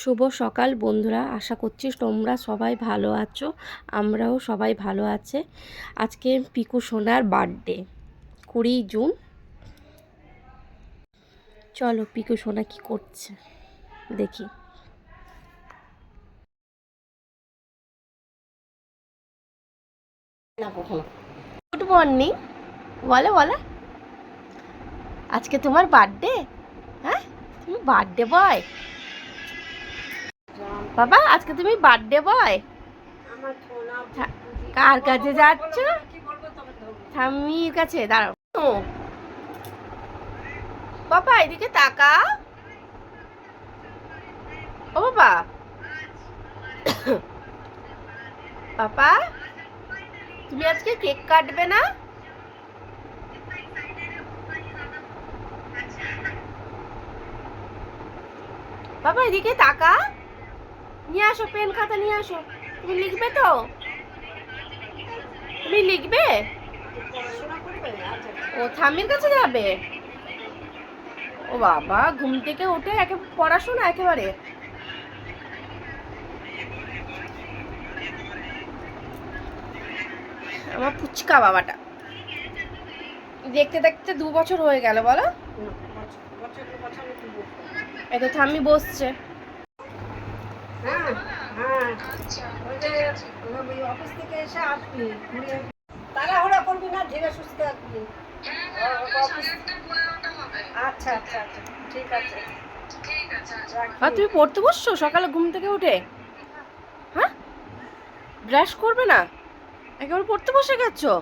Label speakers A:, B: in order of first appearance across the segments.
A: শুভ সকাল বন্ধুরা, আশা করছি তোমরা সবাই ভালো আছো, আমরাও সবাই ভালো আছে। আজকে পিকু সোনার বার্থডে, কুড়ি জুন। চলো পিকু সোনা কি করছে, দেখি। গুড মর্নিং বলো বলো। আজকে তোমার বার্থডে? হ্যাঁ? তুমি বার্থডে বয়? বাবা আজকে তুমি বার্থডে বয় কার কাছে যাচ্ছ? ঠাম্মির কাছে দাঁড়াও। বাবা এদিকে তাকা। ও বাবা। বাবা তুমি আজকে কেক কাটবে না? বাবা এদিকে তাকা। নিয়ে আসো পেন খাতা নিয়ে আসো। তুমি লিখবে তো? তুমি লিখবে? ও থামির কাছে যাবে? ও বাবা ঘুম থেকে উঠে একে পড়াশোনা একেবারে। আমার ফুচকা বাবাটা। দেখতে দেখতে দু বছর হয়ে গেল বলো? এই তো থাম্মি বসছে।
B: হ্যাঁ হ্যাঁ। ওই যে অফিস থেকে এসে আসবি তাড়াহুড়া করবি না ধীরে সুস্থে আসবি আচ্ছা আচ্ছা আচ্ছা ঠিক আছে।
A: আর তুমি পড়তে বসছো সকালে ঘুম থেকে উঠে? হ্যাঁ? ব্রাশ করবে না? একেবারে পড়তে বসে গেছো?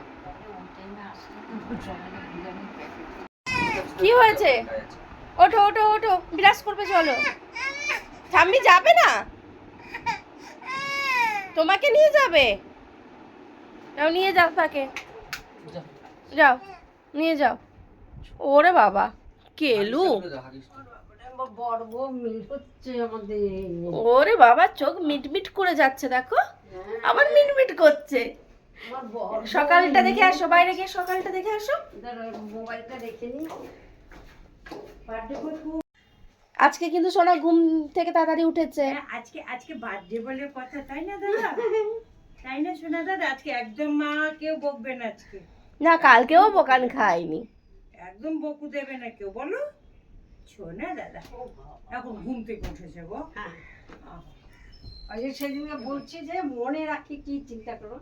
A: কি হয়েছে? ওঠো ওঠো ওঠো ব্রাশ করবে চলো। ঠাম্মি যাবে না? তোমাকে নিয়ে যাবে। যাও নিয়ে যাও তাকে। যাও নিয়ে যাও। ওরে বাবা কেলু ওরে বাবা চোখ মিটমিট করে যাচ্ছে দেখো। আবার মিটমিট করছে। সকালটা দেখে আসো বাইরে গিয়ে সকালটা দেখে আসো।
B: মোবাইলটা রেখে নি
A: আজকে কিন্তু সোনা ঘুম থেকে তাড়াতাড়ি উঠেছে।
C: আজকে আজকে বার্থডে বলে কথা তাই না দাদা? তাই না শোনা দাদা? আজকে একদম মা কেউ বকবে না আজকে।
A: না কালকেও বোকান খাইনি।
C: একদম বকু দেবে না কেউ বলো। শোনা দাদা এখন ঘুম থেকে উঠেছে গো।
B: হ্যাঁ। ওই সেদিনকে বলছি যে মনে রাখি কি চিন্তা করো।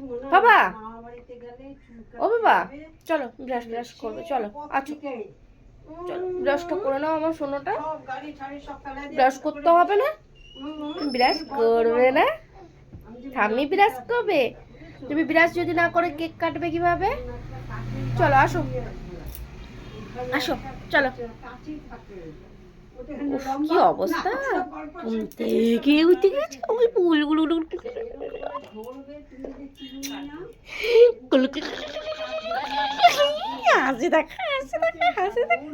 B: মনে
A: বাবা। ও বাবা! চলো ব্রাশ ব্রাশ করবে চলো আচ্ছা। চলো ব্রাশটা করে নাও আমার সোনাটা। ব্রাশ করতে হবে না? ব্রাশ করবে না? থামি ব্রাশ করবে? তুমি ব্রাশ যদি না করে কেক কাটবে কীভাবে? চলো আসো। আসো চলো। কি অবস্থা থেকে উঠে গেছে ওই ফুলগুলো হাসি দেখা হাসি দেখা হাসি দেখা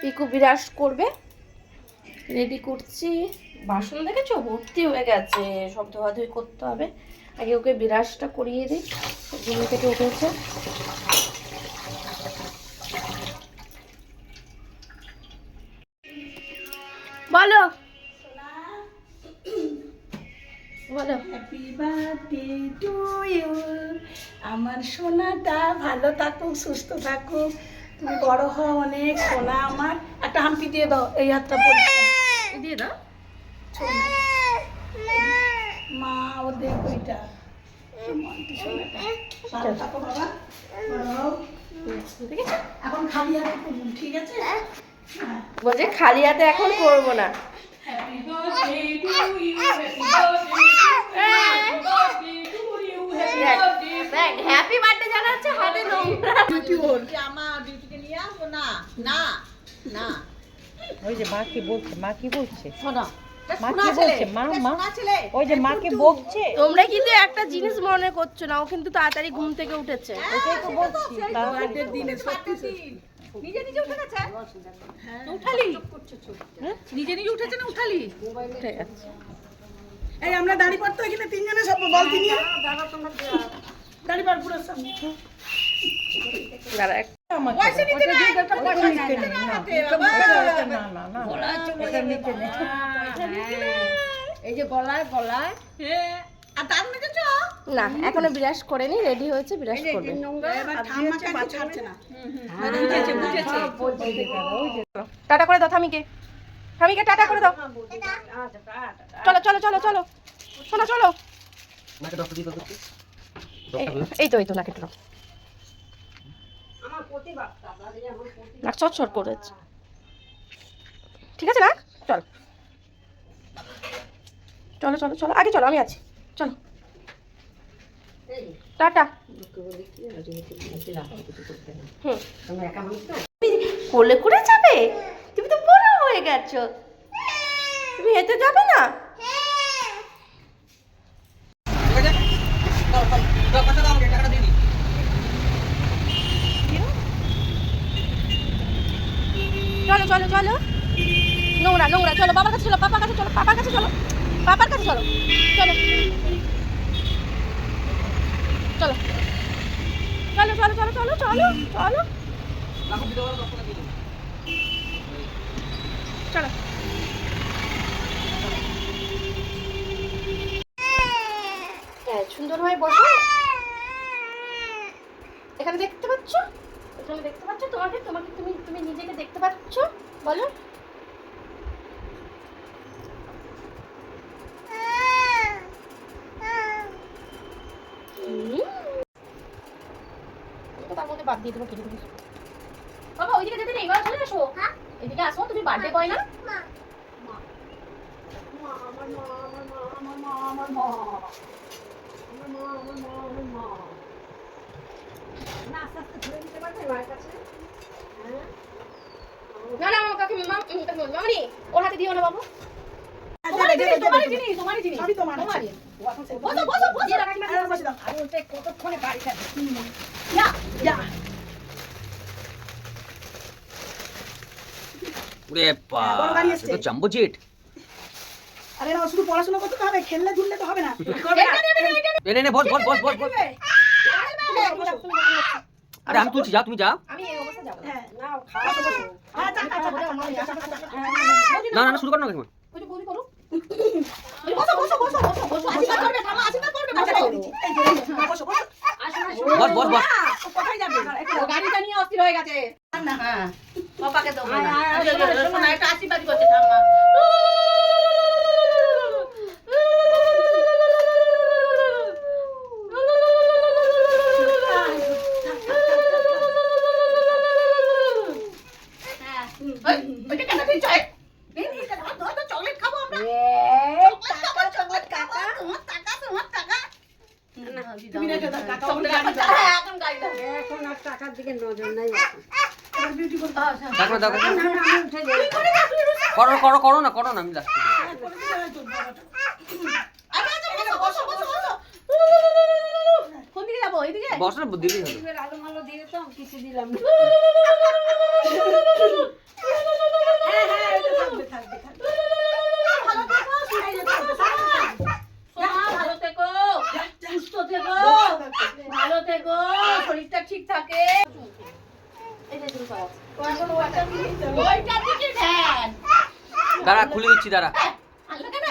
A: পিকু বিরাস করবে রেডি করছি বাসন দেখেছ ভর্তি হয়ে গেছে সব ধোয়াধুয়ি করতে হবে আগে ওকে বিরাসটা করিয়ে দিই। ঘুম থেকে উঠেছে। বলো। বলো।
C: হ্যাপি বার্থডে টু ইউ আমার সোনাটা ভালো থাকুক সুস্থ থাকুক। তুমি বড় হও অনেক সোনা আমার। একটা হাম্পি দিয়ে দাও এই হাতটা
A: দিয়ে দাও।
C: মা ও দেখ ওইটা এখন খালি হাতে ঠিক আছে? হ্যাঁ।
A: বলছে খালি হাতে এখন করব না।
C: Happy birthday to you happy birthday to you happy birthday
A: দেখ হ্যাপি বার্থডে জানাচ্ছে হাতে নোংরা।
C: আমার ডিউটিকে নিয়ে আসব? না না না।
D: ওই যে মা কি বলছে মা কি বলছে?
C: শোনা
D: মা কি বলছে মা মা ওই যে মাকে বকছে।
A: তোমরা কিন্তু একটা জিনিস মনে করছ না ও কিন্তু তাড়াতাড়ি ঘুম থেকে উঠেছে।
D: ওটাই তো বলছি
C: বার্থডে দিনে সত্যি সত্যি নিজে নিজে উঠে গেছে? উঠালি? নিজে নিজে উঠেছে না উঠালি?
A: ঠিক আছে
C: এই আমরা দাড়ি পাড়তো এখানে তিনজনে সব বল নিয়ে দাড়ি পাড় পুরো সামনে
D: না
A: এখনও বিরাস করেনি রেডি হয়েছে বিরাস করবে। টাটা করে দাও থামিকে থামিকে টাটা করে দাও। চলো চলো চলো চলো। শোনো চলো। এই তো এই তো নাকে নাক চট করেছে ঠিক আছে না চল। চলো চলো চলো। আগে চলো, আমি আছি। চলো। টাটা। কোলে করে যাবে? তুমি তো বড় হয়ে গেছো। তুমি হেঁটে যাবে না? চলো চলো চলো। নোংরা নোংরা, চলো, বাবার কাছে চলো পাপার কাছে চলো পাপার কাছে চলো পাপার কাছে চলো চলো। চলো। চলো চলো চলো চলো চলো চলো। চলো। হ্যাঁ সুন্দরভাবে বসো। এখানে দেখতে পাচ্ছ? এখানে দেখতে পাচ্ছ? তোমাকে তোমাকে তুমি তুমি নিজেকে দেখতে পাচ্ছ? বলো। তার মধ্যে বাদ দিয়ে দেবো কেটে দেবো। বাবা ওইদিকে যেতে নেই এবার চলে আসো। এদিকে আসো তুমি বার্থডে বয় না? না মায়ের কাছে? হ্যাঁ? না না আমার কাছে মাম ওর হাতে দিও না বাবু।
D: কতক্ষণে বাড়ি
E: তো
C: শুধু পড়াশোনা করতে হবে খেললে ঘুরলে তো হবে না।
E: আরে আমি তুলছি যা তুমি যাও
A: আমি এই অবস্থা যাব
C: হ্যাঁ না খাওয়া
E: না না শুরু করো না কাকিমা দেখো
B: দেখো।
E: করো করো করো না করো না আমি লাস্ট বসলে দিলেই
B: হবে। আলো দিয়ে তো কিছু দিলাম
E: দাঁড়া খুলে দিচ্ছি দাঁড়া।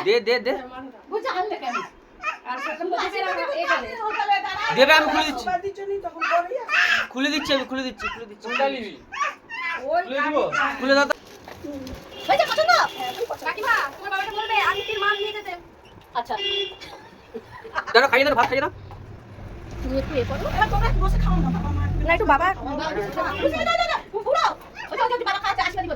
E: দে দে দে। দেবে আমি খুলে দিচ্ছি। খুলে দিচ্ছি আমি খুলে দিচ্ছি খুলে দিচ্ছি। খুলে
A: দাদা আচ্ছা।
E: দাঁড়া খাই না ভাত
A: একটু
C: বাবা।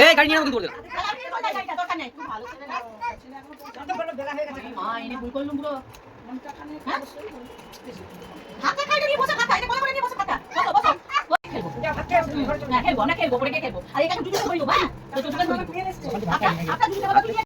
A: এই
E: গাড়ি নিয়ে আমাকে
B: হ্যাঁ,
E: করে খেলব না খেলব পরে খেলব। আর এখানে জুতো ধরিও বা হ্যাঁ? আপনার জুতো